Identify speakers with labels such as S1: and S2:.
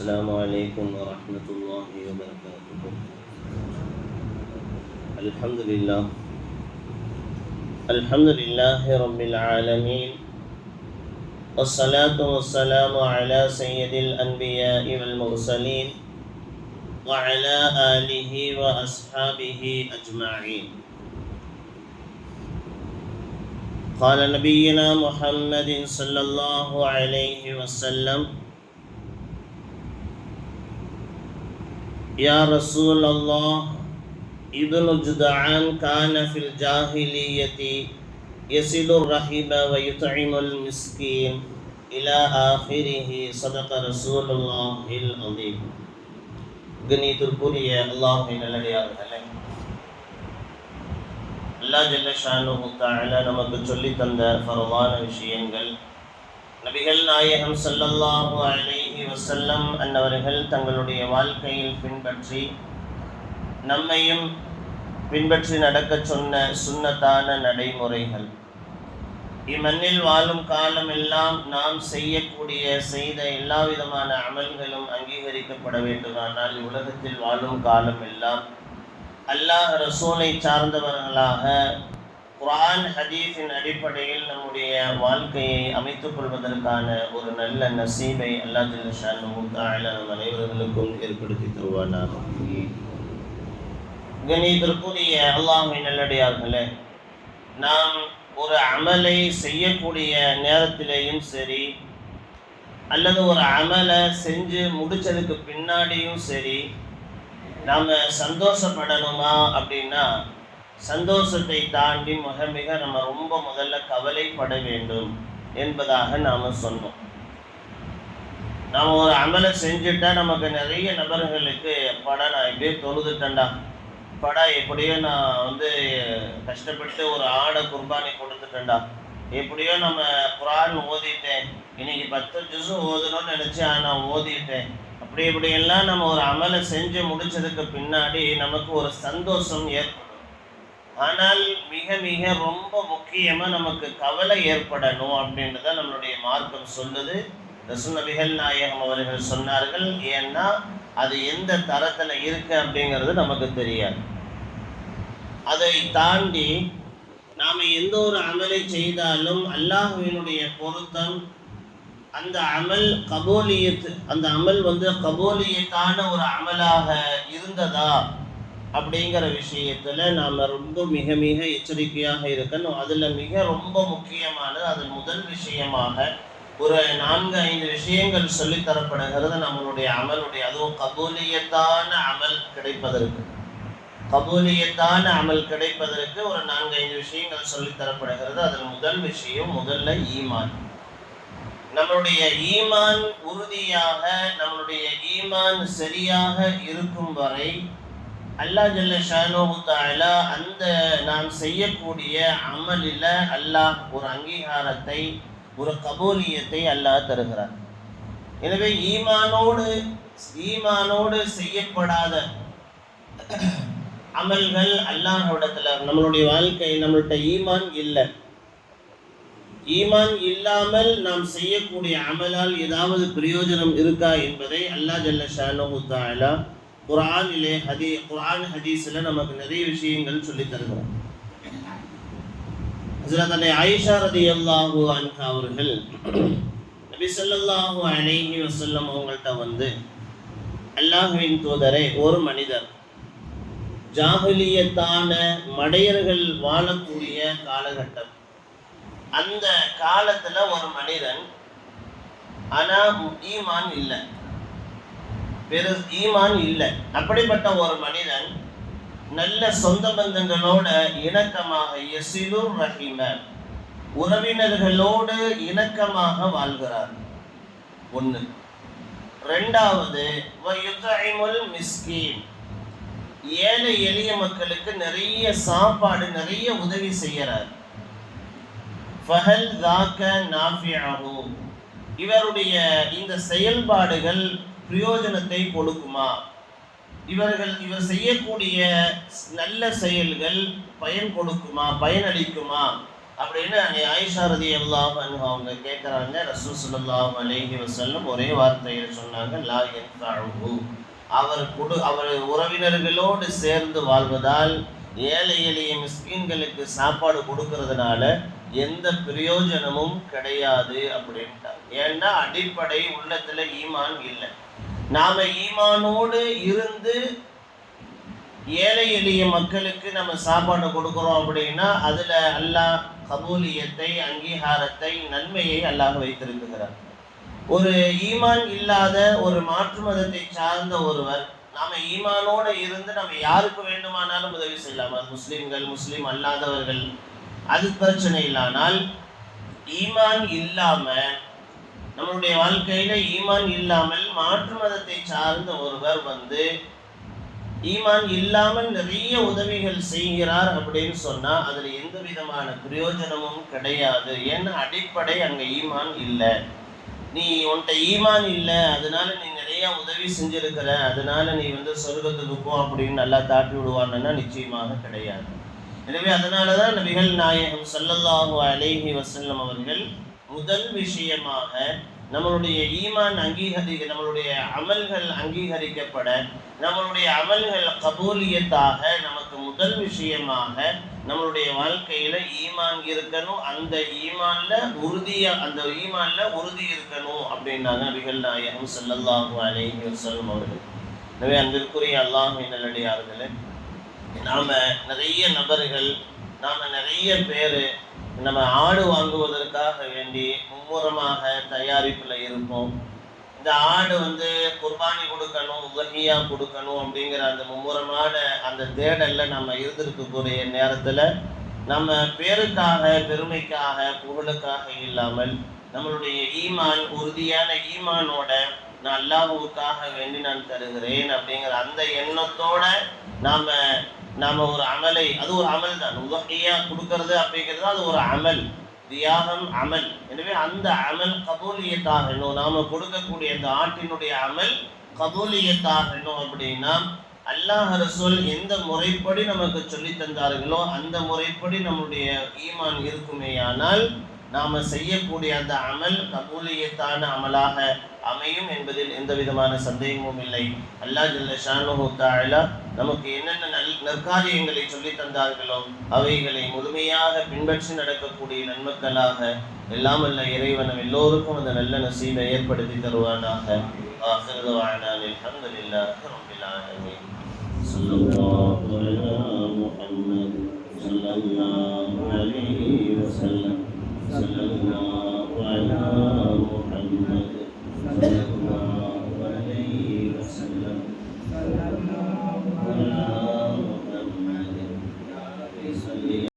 S1: السلام عليكم ورحمة الله وبركاته. الحمد لله. الحمد لله رب العالمين. والصلاة والسلام على سيد الأنبياء والمرسلين وعلى آله وأصحابه أجمعين. قال نبينا محمد صلى الله عليه وسلم يا رسول الله ابن جدعان كان في الجاهلية يصل الرحم ويطعم المسكين إلى آخره صدق رسول الله العظيم கணித்திற்குரிய அல்லாஹின் நல்லடியார்களே அல்லா ஜல்ல ஷானு தாழ நமக்கு சொல்லி தந்த பரவான விஷயங்கள் நபிகள் நாயகம் ஸல்லல்லாஹு அலைஹி வசல்லம் அன்னவர்கள் தங்களுடைய வாழ்க்கையில் பின்பற்றி நம்மையும் பின்பற்றி நடக்கச் சொன்ன சுண்ணத்தான நடைமுறைகள். இம்மண்ணில் வாழும் காலம் எல்லாம் நாம் செய்யக்கூடிய செய்த எல்லா விதமான அமல்களும் அங்கீகரிக்கப்பட வேண்டுமானால் உலகத்தில் வாழும் காலம் எல்லாம் அல்லாஹ் ரசூலை சார்ந்தவர்களாக குரான் ஹதீஸின் அடிப்படையில் நம்முடைய வாழ்க்கையை அமைத்துக் கொள்வதற்கான ஒரு நல்ல நசீபை அல்லாஹ் ஜல்லஷான் நம் அனைவர்களுக்கும் ஏற்படுத்தி தருவானாக. கணிதற்குரிய அல்லாமை நல்லடியார்களே நாம் ஒரு அமலை செய்யக்கூடிய நேரத்திலேயும் சரி அல்லது ஒரு அமலை செஞ்சு முடிச்சதுக்கு பின்னாடியும் சரி நாம் சந்தோஷப்படணுமா அப்படின்னா சந்தோஷத்தை தாண்டி மிக மிக நம்ம ரொம்ப முதல்ல கவலைப்பட வேண்டும் என்பதாக நாம் சொன்னோம். நாம் ஒரு அமலை செஞ்சுட்டா நமக்கு நிறைய நபர்களுக்கு படா நான் இப்படியே தொழுதுட்டேன்டா. படா எப்படியோ நான் வந்து கஷ்டப்பட்டு ஒரு ஆடை குர்பானி கொடுத்துட்டேன்டா. எப்படியோ நம்ம குரான் ஓதிட்டேன். இன்னைக்கு பத்து ஜூஸு ஓதணும்னு நினச்சி நான் ஓதிட்டேன். அப்படி இப்படியெல்லாம் நம்ம ஒரு அமலை செஞ்சு முடிச்சதுக்கு பின்னாடி நமக்கு ஒரு சந்தோஷம் ஏற்படும். ஆனால் மிக மிக ரொம்ப முக்கியமாக நமக்கு கவலை ஏற்படணும் அப்படின்றத நம்மளுடைய மார்க்கம் சொல்லுது. ரசூல் நபிகள் நாயகம் அவர்கள் சொன்னார்கள் ஏன்னா அது எந்த தரத்தில் இருக்கு அப்படிங்கிறது நமக்கு தெரியாது. அதை தாண்டி நாம் எந்த ஒரு அமலை செய்தாலும் அல்லாஹுவினுடைய பொருத்தம் அந்த அமல் கபோலியத்து அந்த அமல் வந்து கபோலியத்தான ஒரு அமலாக இருந்ததா? அப்படிங்கிற விஷயத்தில் நாம் ரொம்ப மிக மிக எச்சரிக்கையாக இருக்கணும். அதில் மிக ரொம்ப முக்கியமானது அதில் முதல் விஷயமாக ஒரு நான்கு ஐந்து விஷயங்கள் சொல்லித்தரப்படுகிறது நம்மளுடைய அமலுடைய அதுவும் கபூலியத்தான அமல் கிடைப்பதற்கு. கபூலியத்தான அமல் கிடைப்பதற்கு ஒரு நான்கு ஐந்து விஷயங்கள் சொல்லித் தரப்படுகிறது. அதில் முதல் விஷயம் முதல்ல ஈமான். நம்மளுடைய ஈமான் உறுதியாக நம்மளுடைய ஈமான் சரியாக இருக்கும் வரை அல்லா ஜல்ல ஷானோஹு அந்த நாம் செய்யக்கூடிய அமலில் அல்லாஹ் ஒரு அங்கீகாரத்தை ஒரு கபூலியத்தை அல்லாஹ் தருகிறார். எனவே ஈமானோடு ஈமானோடு செய்யப்படாத அமல்கள் அல்லாஹோடத்தில் நம்மளுடைய வாழ்க்கை நம்மள்ட்ட ஈமான் இல்லை. ஈமான் இல்லாமல் நாம் செய்யக்கூடிய அமலால் ஏதாவது பிரயோஜனம் இருக்கா என்பதை அல்லாஹ் ஜல்ல ஷானு குரானிலே ஹதி குரான் ஹதீஸில் நமக்கு நிறைய விஷயங்கள் சொல்லி தருகிறார். ஹசரத் அன்னை ஆயிஷா ரதி அல்லாஹூ அன்ஹா அவர்கள் நபி ஸல்லல்லாஹு அலைஹி வசல்லம் அவங்கள்ட்ட வந்து அல்லாஹுவின் தூதரை ஒரு மனிதர் ஜாகிலியத்தான மடையர்கள் வாழக்கூடிய காலகட்டம். அந்த காலத்துல ஒரு மனிதன் ஆனா ஈமான் இல்லை. பெரு ஈமான் இல்லை. அப்படிப்பட்ட ஒரு மனிதன் நல்ல சொந்த பந்தங்களோட இணக்கமாக எசிலு ரஹிம உறவினர்களோடு இணக்கமாக வாழ்கிறார். ஒன்று ரெண்டாவது மிஸ்கீன். ஏழை எளிய மக்களுக்கு நிறைய சாப்பாடு நிறைய உதவி செய்கிறார். ஃபஹல் தாக்க இவருடைய இந்த செயல்பாடுகள் பிரயோஜனத்தை கொடுக்குமா? இவர்கள் இவர் செய்யக்கூடிய நல்ல செயல்கள் பயன் கொடுக்குமா? பயனளிக்குமா அப்படின்னு அங்கே ஆயிஷா ரதி அல்லாஹ் அவங்க கேட்குறாங்க ரசூ ஸல்லல்லாஹு அலேஹி வஸல்லம் ஒரே வார்த்தையில் சொன்னாங்க லா யன்ஃபஅஹு. அவர் குடு அவர் உறவினர்களோடு சேர்ந்து வாழ்வதால் ஏழை எளிய மிஸ்கீன்களுக்கு சாப்பாடு கொடுக்கறதுனால எந்த பிரயோஜனமும் கிடையாது அப்படின்ட்டாங்க. ஏன்னா அடிப்படை உள்ளத்துல ஈமான் இல்லை. நாம ஈமானோடு இருந்து ஏழை எளிய மக்களுக்கு நம்ம சாப்பாடு கொடுக்குறோம் அப்படின்னா அதுல அல்லாஹ் கபூலியத்தை அங்கீகாரத்தை நன்மையை அல்லாஹ் வைத்திருந்துகிறார் ஒரு ஈமான் இல்லாத ஒரு மாற்று மதத்தை சார்ந்த ஒருவர் நாம ஈமானோட இருந்து நம்ம யாருக்கு வேண்டுமானாலும் உதவி செய்யலாம். முஸ்லீம்கள் முஸ்லீம் அல்லாதவர்கள் அது பிரச்சனை இல்லானால் ஈமான் இல்லாம நம்மளுடைய வாழ்க்கையில ஈமான் இல்லாமல் மாற்று மதத்தை சார்ந்த ஒருவர் வந்து ஈமான் இல்லாமல் நிறைய உதவிகள் செய்கிறார் அப்படின்னு சொன்னா அதுல எந்த விதமான பிரயோஜனமும் கிடையாது. ஏன்னா அடிப்படை அங்க ஈமான் இல்லை. நீ உன்கிட்ட ஈமான் இல்லை அதனால நீ நிறைய உதவி செஞ்சிருக்கிற அதனால நீ வந்து சொர்க்கத்துக்கு போ அப்படின்னு நல்லா தாட்டி விடுவான்னா நிச்சயமாக கிடையாது. எனவே அதனால தான் நபிகள் நாயகம் சல்லல்லாஹு அலைஹி வசல்லம் அவர்கள் முதல் விஷயமாக நம்மளுடைய ஈமான் அங்கீகரிக்க நம்மளுடைய அமல்கள் அங்கீகரிக்கப்பட நம்மளுடைய அமல்கள் கபூலியத்தாக நமக்கு முதல் விஷயமாக நம்மளுடைய வாழ்க்கையில ஈமான் இருக்கணும் அந்த ஈமான்ல உறுதிய அந்த ஈமான்ல உறுதி இருக்கணும் அப்படின்னாங்க நபிகள் நாயகம் சல்லல்லாஹு அலைஹி வசல்லம் அவர்கள். எனவே அன்பிற்குரிய அல்லாஹ் நல்லடியார்களே நாம் நிறைய நபர்கள் நாம் நிறைய பேர் நம்ம ஆடு வாங்குவதற்காக வேண்டி மும்முரமாக தயாரிப்பில் இருப்போம். இந்த ஆடு வந்து குர்பானி கொடுக்கணும் உதகியா கொடுக்கணும் அப்படிங்கிற அந்த மும்முரமான அந்த தேடலில் நம்ம இருந்திருக்கக்கூடிய நேரத்தில் நம்ம பேருக்காக பெருமைக்காக புகழுக்காக இல்லாமல் நம்மளுடைய ஈமான் உறுதியான ஈமானோட நான் அல்லாஹுவுக்காக வேண்டி நான் தருகிறேன் அப்படிங்கிற அந்த எண்ணத்தோட நாம் நாம ஒரு அமலை அது ஒரு அமல் தான். உதகையா கொடுக்கறது அப்படிங்கிறது அது ஒரு அமல். தியாகம் அமல். எனவே அந்த அமல் கபூலியத்தாகணும் நாம கொடுக்கக்கூடிய அந்த ஆட்டினுடைய அமல் கபூலியத்தாகணும் அப்படின்னா அல்லாஹ் ரசூல் எந்த முறைப்படி நமக்கு சொல்லி தந்தார்களோ அந்த முறைப்படி நம்முடைய ஈமான் இருக்குமேயானால் நாம செய்யக்கூடிய அந்த அமல் கபூலியத்தான அமலாக அமையும் என்பதில் எந்த விதமான சந்தேகமும் இல்லை. அல்லாஹ் ஜல்ல நமக்கு என்னென்ன நல் நற்காரியங்களை சொல்லி தந்தார்களோ அவைகளை முழுமையாக பின்பற்றி நடக்கக்கூடிய நன்மக்களாக எல்லாம் அல்ல இறைவனம் எல்லோருக்கும் அந்த நல்ல நசீபை ஏற்படுத்தி தருவானாக. ஆஹிரு தவானா அல்ஹம்துலில்லாஹி ரப்பில் ஆலமீன்.